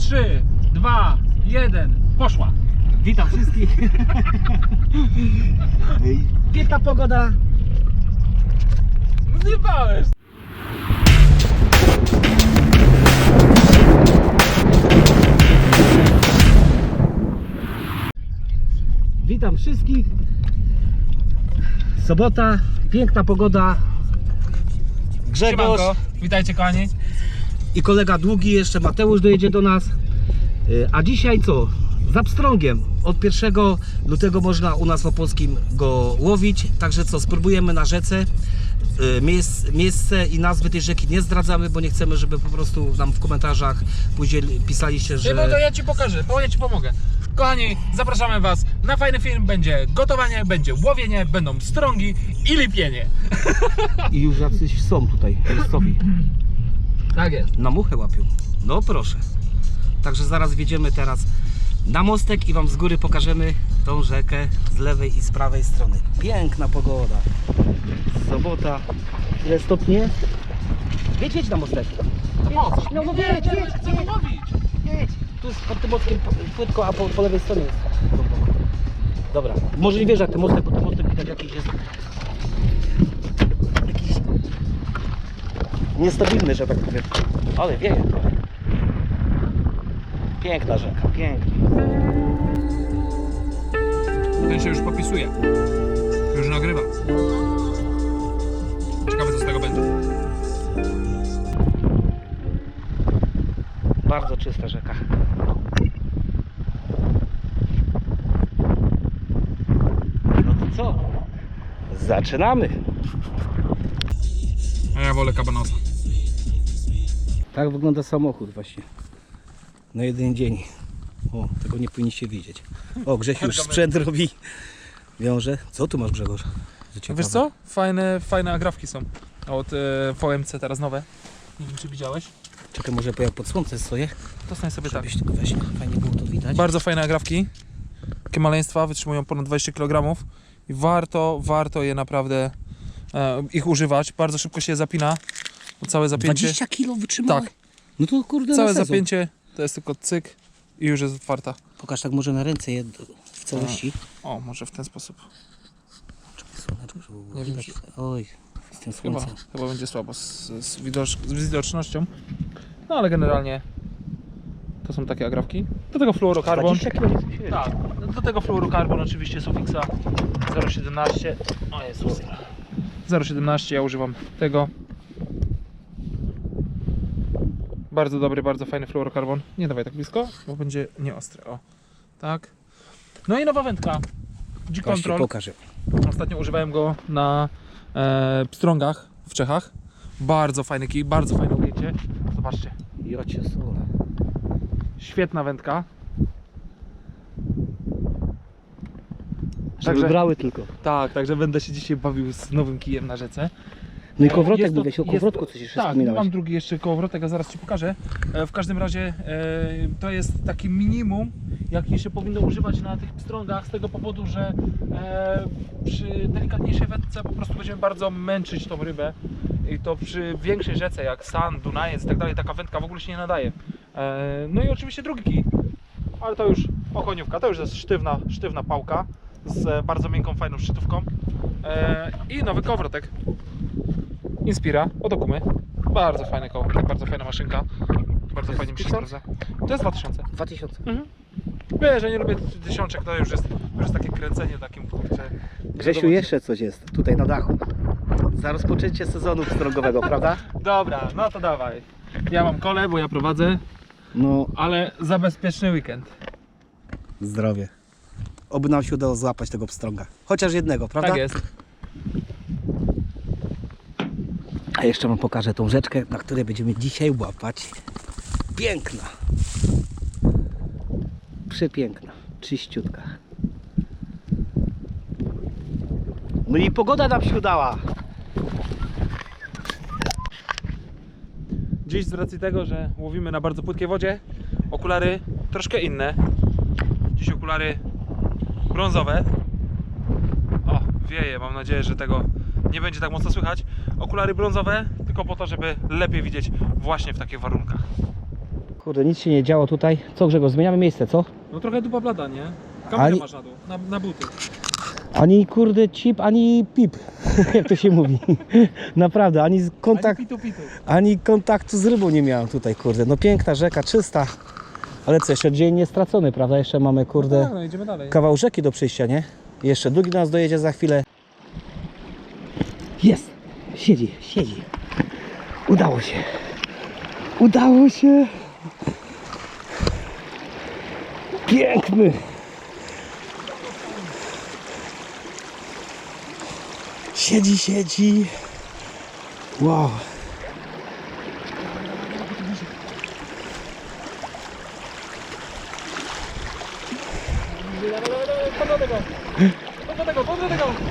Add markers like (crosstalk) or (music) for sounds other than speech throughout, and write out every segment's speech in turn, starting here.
3, 2, 1, poszła. Witam wszystkich. (laughs) Piękna pogoda. Zjebałeś. Witam wszystkich. Sobota, piękna pogoda. Grzegorz Siemanko, witajcie kochani. I kolega Długi, jeszcze Mateusz dojedzie do nas. Y, A dzisiaj co? Z Abstrongiem. Od 1 lutego można u nas w Opolskim go łowić. Także co, spróbujemy na rzece. Y, Miejsce, i nazwy tej rzeki nie zdradzamy, bo nie chcemy, żeby po prostu nam w komentarzach później pisaliście, Że... No to że... ja ci pokażę, bo ja ci pomogę. Kochani, zapraszamy was na fajny film. Będzie gotowanie, będzie łowienie, będą strągi i lipienie. (laughs) I już jacyś są tutaj, miejscowi. Tak jest. Na muchę łapią. No proszę. Także zaraz wjedziemy teraz na mostek i Wam z góry pokażemy tą rzekę z lewej i z prawej strony. Piękna pogoda. Sobota. Ile stopni jest? Jedź, jedź na mostek. No, No, no jedź, jedź, jedź. Tu jest pod tym mostkiem płytko, a po, po lewej stronie jest. Dobra. Może nie wiesz jak ten mostek, bo ten mostek widać jakiś jest... Niestabilny, że tak powiem. Ale wieje. Piękna rzeka, piękna. Ten się już popisuje. Już nagrywa. Ciekawe co z tego będzie. Bardzo czysta rzeka. No to co? Zaczynamy. A ja wolę kabanosa. Tak wygląda samochód właśnie. Na jeden dzień. O, tego nie powinniście widzieć. O, Grzesiu już sprzęt robi. Wiąże. Co tu masz Grzegorz? Ciekawe. Wiesz co? Fajne, fajne agrafki są. Od e, VMC teraz nowe. Nie wiem czy widziałeś. Czekaj, może jak pod słońce stoję, To stań sobie tak. żebyś tylko weź, fajnie było to widać. Bardzo fajne agrafki. Takie maleństwa, wytrzymują ponad 20 kg. I warto, warto je naprawdę e, ich używać. Bardzo szybko się je zapina. Bo całe zapięcie. 20 kilo wytrzymałeś? Tak. No to kurde Całe na sezon. zapięcie to jest tylko cyk i już jest otwarta. Pokaż tak może na ręce je do- w całości. O, może w ten sposób. Słoneczko, żeby było Nie widać. Oj, z tym Chyba, słońcem. chyba będzie słabo z, z, widocz, z widocznością. No ale generalnie to są takie agrafki. Do tego fluorokarbon. 20 kilo. Tak, do tego fluorokarbon oczywiście Sufixa 0,17. O Jezus. 0,17 ja używam tego. Bardzo dobry, bardzo fajny fluorokarbon. Nie dawaj tak blisko, bo będzie nieostry. O, tak. No i nowa wędka. G-Control. pokażę. Ostatnio używałem go na e, pstrągach w Czechach. Bardzo fajny kij, bardzo fajne ujęcie. Zobaczcie, Jocie sola. świetna wędka. Żeby Także- brały tylko. Tak, także będę się dzisiaj bawił z nowym kijem na rzece. No i kołowrotek jest to- mówiłeś, o kołowrotku coś jeszcze Tak, wspominałeś. mam drugi jeszcze kołowrotek, a zaraz Ci pokażę. E, W każdym razie e, to jest taki minimum, jaki się powinno używać na tych pstrągach z tego powodu, że e, przy delikatniejszej wędce po prostu będziemy bardzo męczyć tą rybę i to przy większej rzece jak San, Dunajec i tak dalej, taka wędka w ogóle się nie nadaje. E, No i oczywiście drugi kij, ale to już okoniówka, to już jest sztywna, sztywna pałka z bardzo miękką, fajną szczytówką E, i nowy kołowrotek. Inspira od Okumy. Bardzo fajny kołowrotek, bardzo fajna maszynka. Bardzo fajnie mi się sprawdza. To jest 2000. 2000. Mhm. Wiesz, że nie lubię tysiączek, to już jest, już jest takie kręcenie takim kurczę. Grzesiu, jeszcze coś jest tutaj na dachu. Za rozpoczęcie sezonu pstrągowego, prawda? (laughs) Dobra, no to dawaj. Ja mam kole, bo ja prowadzę, No, ale za bezpieczny weekend. zdrowie. Oby nam się udało złapać tego pstrąga. Chociaż jednego, prawda? Tak jest. A jeszcze wam pokażę tą rzeczkę, na której będziemy dzisiaj łapać. Piękna. Przepiękna. Czyściutka. No i pogoda nam się udała. Dziś z racji tego, że łowimy na bardzo płytkiej wodzie, okulary troszkę inne. Dziś okulary brązowe. O, wieje, mam nadzieję, że tego nie będzie tak mocno słychać. Okulary brązowe, tylko po to, żeby lepiej widzieć właśnie w takich warunkach. Kurde, nic się nie działo tutaj. Co Grzegorz, zmieniamy miejsce, co? No trochę dupa blada, nie? Kamerę Ani- masz na dół, na, na buty. Ani kurde cip, ani pip, (laughs) jak to się mówi. (laughs) Naprawdę, ani z- kontakt, Ani pitu pitu. ani kontaktu z rybą nie miałem tutaj, kurde. No piękna rzeka, czysta. Ale co, jeszcze dzień nie stracony, prawda? Jeszcze mamy, kurde, Tak, no idziemy dalej. kawał rzeki do przejścia, nie? Jeszcze drugi nas dojedzie za chwilę. Jest! Siedzi, siedzi. Udało się. Udało się. Piękny. Siedzi, siedzi. Wow. Podaj tego! Podaj tego!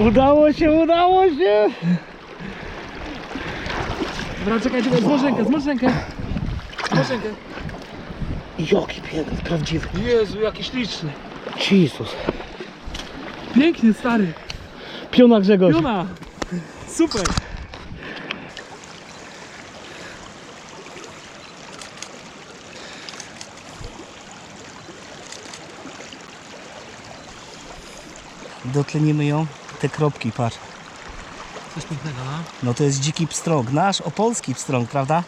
Udało się, udało się. Dobra, czekaj, czekaj, zmocz rękę, zmocz rękę. Jaki piękny, prawdziwy. Jezu, jaki śliczny. Jezus. Piękny, stary. Piona Grzegorz. Piona. Super. Dotlenimy ją. Te kropki, patrz. Coś pięknego, no. No to jest dziki pstrąg, nasz opolski pstrąg, prawda?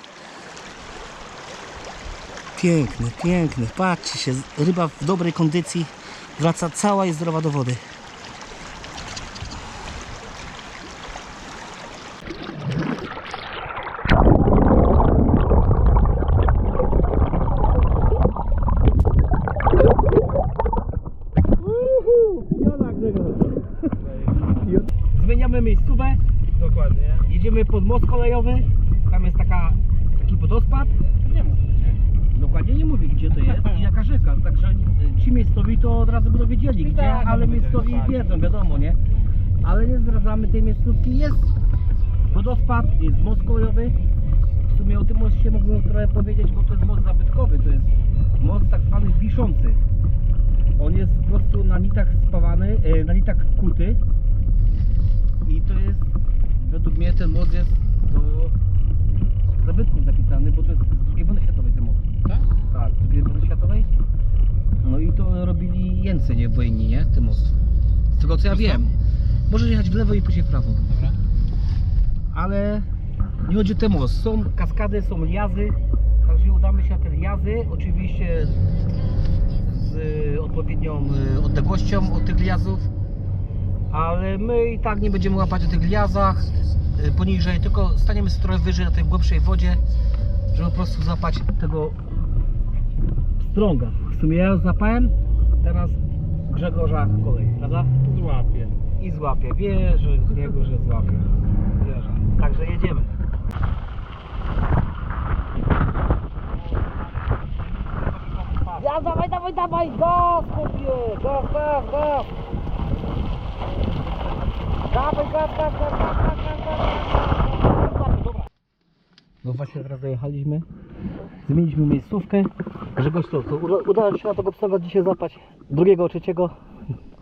Piękny, piękny. Patrzcie się, ryba w dobrej kondycji. Wraca cała i zdrowa do wody. Zmieniamy miejscówę. Dokładnie. Jedziemy pod most kolejowy. Tam jest taka, taki wodospad. Nie mów gdzie. Dokładnie nie mówię gdzie to jest i jaka rzeka. Także y, ci miejscowi to od razu będą wiedzieli gdzie, Tak, ale będą miejscowi wiedzieli, tak. wiedzą, wiadomo, nie? Ale nie zdradzamy tej miejscówki. Jest wodospad, jest most kolejowy. W sumie o tym moście mógłbym trochę powiedzieć, bo to jest most zabytkowy. To jest most tak zwany wiszący. On jest po prostu na nitach spawany, e, na nitach kuty. I to jest, według mnie ten most jest do zabytków zapisany, bo to jest z II wojny światowej ten most. Tak? Tak, z II wojny światowej. No i to robili Jęcy, nie wojenni, nie? Ten most. Z tego co ja Prosto? wiem. Możesz jechać w lewo i później w prawo. Dobra. Ale nie chodzi o ten most. Są kaskady, są liazy. Także udamy się na te liazy. Oczywiście z odpowiednią y, odległością od tych liazów. Ale my i tak nie będziemy łapać o tych liazach y, poniżej, tylko staniemy sobie trochę wyżej na tej głębszej wodzie, żeby po prostu złapać tego strąga. W sumie ja już złapałem, teraz Grzegorza kolej, prawda? Złapię. i złapie. Wierzę w niego, że złapie. Wierzę. Także jedziemy. Ja, dawaj, dawaj, dawaj, gaz, chłopie, gaz, gaz, gaz. No właśnie teraz dojechaliśmy. Zmieniliśmy miejscówkę. Grzegorz, uda- udało się na tego psa dzisiaj zapać. Drugiego, trzeciego.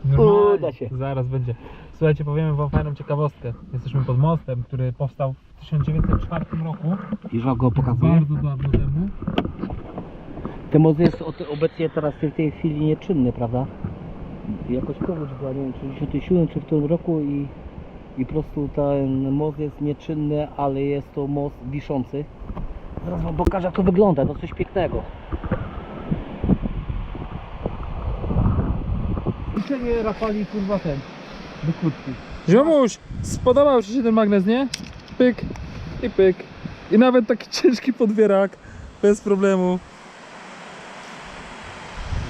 Normalnie. Uda się. Zaraz będzie. Słuchajcie, powiemy wam fajną ciekawostkę. Jesteśmy pod mostem, który powstał w 1904 roku. Już wam go pokazuję. Bardzo dawno temu. Ten most jest obecnie teraz w tej chwili nieczynny, prawda? Jakoś powódź była, nie wiem, w 97 czy w którym roku i, i po prostu ten most jest nieczynny, ale jest to most wiszący. Zaraz wam pokażę jak to wygląda, to coś pięknego. Liczenie Rafali kurwa ten, do krótki. Ziomuś, spodobał Ci się ten magnes, nie? Pyk i pyk. I nawet taki (laughs) ciężki podwierak, bez problemu.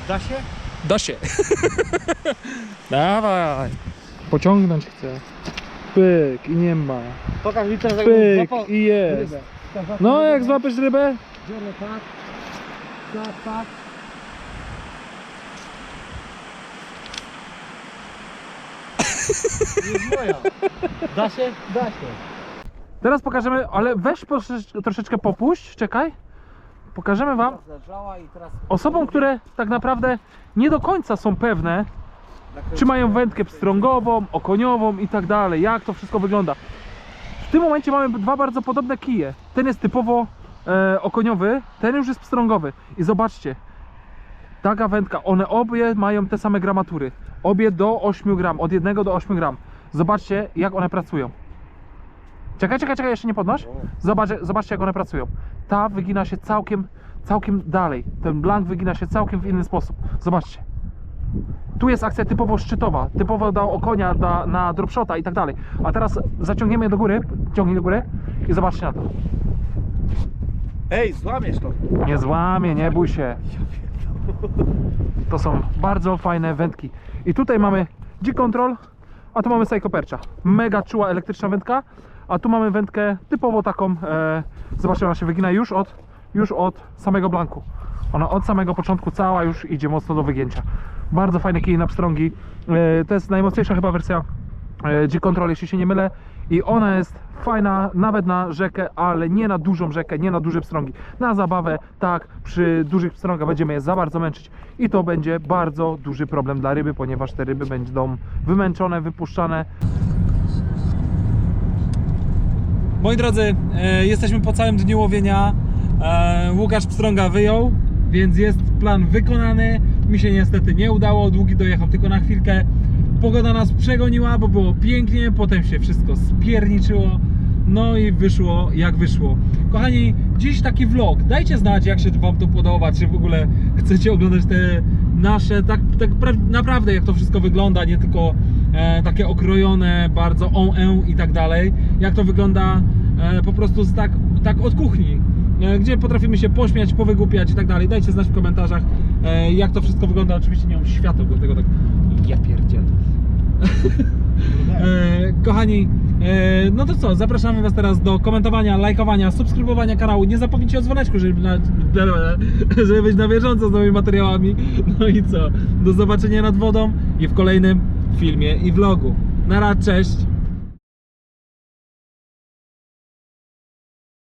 Da się? Da się. (laughs) Dawaj. Pociągnąć chcę. Pyk i nie ma. Pokaż mi teraz Pyk i jest. No jak złapiesz rybę? Biorę tak, tak, tak. Jest moja. Da się? Da się. Teraz pokażemy, ale weź troszeczkę, troszeczkę popuść, czekaj. Pokażemy wam osobom, które tak naprawdę nie do końca są pewne, czy mają wędkę pstrągową, okoniową i tak dalej, jak to wszystko wygląda. W tym momencie mamy dwa bardzo podobne kije. Ten jest typowo e, okoniowy, ten już jest pstrągowy. I zobaczcie, ta gawędka, one obie mają te same gramatury. Obie do 8 gram, od 1 do 8 gram. Zobaczcie, jak one pracują. Czekaj, czekaj, czekaj, jeszcze nie podnoś. Zobacz, zobaczcie, jak one pracują. Ta wygina się całkiem, całkiem dalej. Ten blank wygina się całkiem w inny sposób. Zobaczcie. Tu jest akcja typowo szczytowa, typowo do okonia, na, na dropshota i tak dalej. A teraz zaciągniemy je do góry, ciągnij do góry i zobaczcie na to. Ej, złamiesz to. Nie złamie, nie bój się. To są bardzo fajne wędki. I tutaj mamy G-Control, a tu mamy Seiko Percha. Mega czuła elektryczna wędka, a tu mamy wędkę typowo taką, e, zobaczcie, ona się wygina już od, już od samego blanku. Ona od samego początku cała już idzie mocno do wygięcia. Bardzo fajne kij na pstrągi. E, to jest najmocniejsza chyba wersja e, G-Control, jeśli się nie mylę. I ona jest fajna nawet na rzekę, ale nie na dużą rzekę, nie na duże pstrągi. Na zabawę, tak, przy dużych pstrągach będziemy je za bardzo męczyć i to będzie bardzo duży problem dla ryby, ponieważ te ryby będą wymęczone, wypuszczane. Moi drodzy, e, jesteśmy po całym dniu łowienia. Łukasz Pstrąga wyjął, więc jest plan wykonany. Mi się niestety nie udało, długi dojechał tylko na chwilkę. Pogoda nas przegoniła, bo było pięknie, potem się wszystko spierniczyło. No i wyszło jak wyszło. Kochani, dziś taki vlog. Dajcie znać, jak się Wam to podoba, czy w ogóle chcecie oglądać te nasze, tak, tak pra- naprawdę jak to wszystko wygląda, nie tylko e, takie okrojone, bardzo on en i tak dalej. Jak to wygląda e, po prostu z tak, tak od kuchni, e, gdzie potrafimy się pośmiać, powygłupiać i tak dalej. Dajcie znać w komentarzach, e, jak to wszystko wygląda. Oczywiście nie mam świateł, dlatego tak ja pierdzielę. E, kochani, e, no to co, zapraszamy Was teraz do komentowania, lajkowania, subskrybowania kanału. Nie zapomnijcie o dzwoneczku, żeby, na, żeby być na bieżąco z nowymi materiałami. No i co, do zobaczenia nad wodą i w kolejnym filmie i vlogu. Na rad, cześć!